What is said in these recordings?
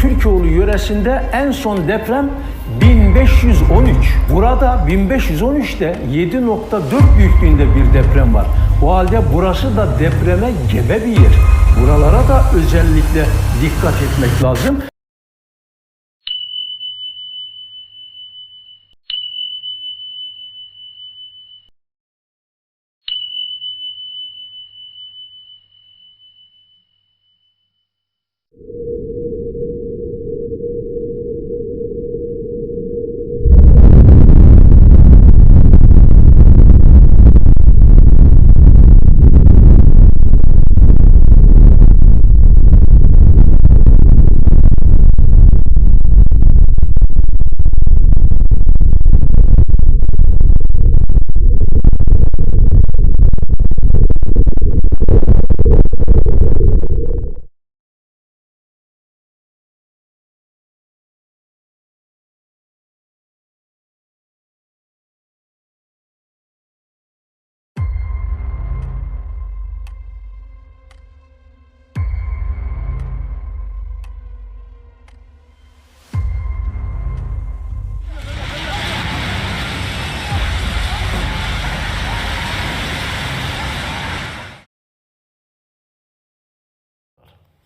Türkoğlu yöresinde en son deprem 1513. Burada 1513'te 7.4 büyüklüğünde bir deprem var. O halde burası da depreme gebe bir yer. Buralara da özellikle dikkat etmek lazım.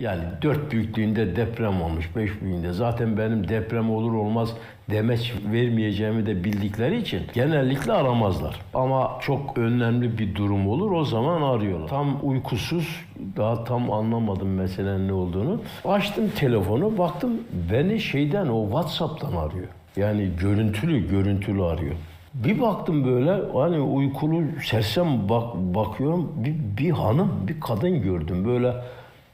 Yani dört büyüklüğünde deprem olmuş, beş büyüklüğünde. Zaten benim deprem olur olmaz demeç vermeyeceğimi de bildikleri için genellikle aramazlar. Ama çok önemli bir durum olur o zaman arıyorlar. Tam uykusuz, daha tam anlamadım meselenin ne olduğunu. Açtım telefonu, baktım beni şeyden o WhatsApp'tan arıyor. Yani görüntülü, görüntülü arıyor. Bir baktım böyle hani uykulu sersem bak, bakıyorum bir, bir hanım bir kadın gördüm böyle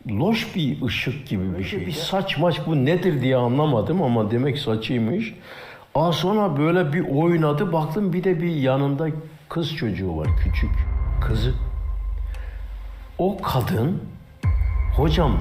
loş bir ışık gibi bir şey. Bir saç maç bu nedir diye anlamadım ama demek saçıymış. Aa sonra böyle bir oynadı baktım bir de bir yanında kız çocuğu var küçük kızı. O kadın hocam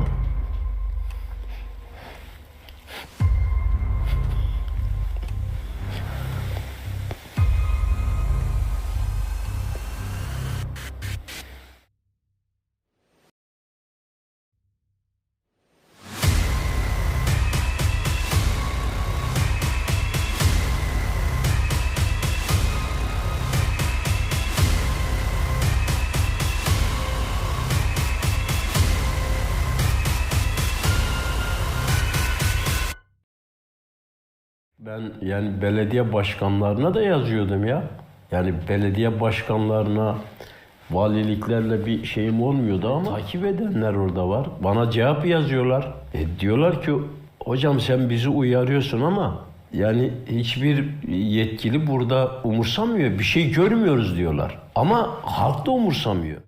Ben yani belediye başkanlarına da yazıyordum ya. Yani belediye başkanlarına, valiliklerle bir şeyim olmuyordu ama takip edenler orada var. Bana cevap yazıyorlar. E diyorlar ki hocam sen bizi uyarıyorsun ama yani hiçbir yetkili burada umursamıyor. Bir şey görmüyoruz diyorlar. Ama halk da umursamıyor.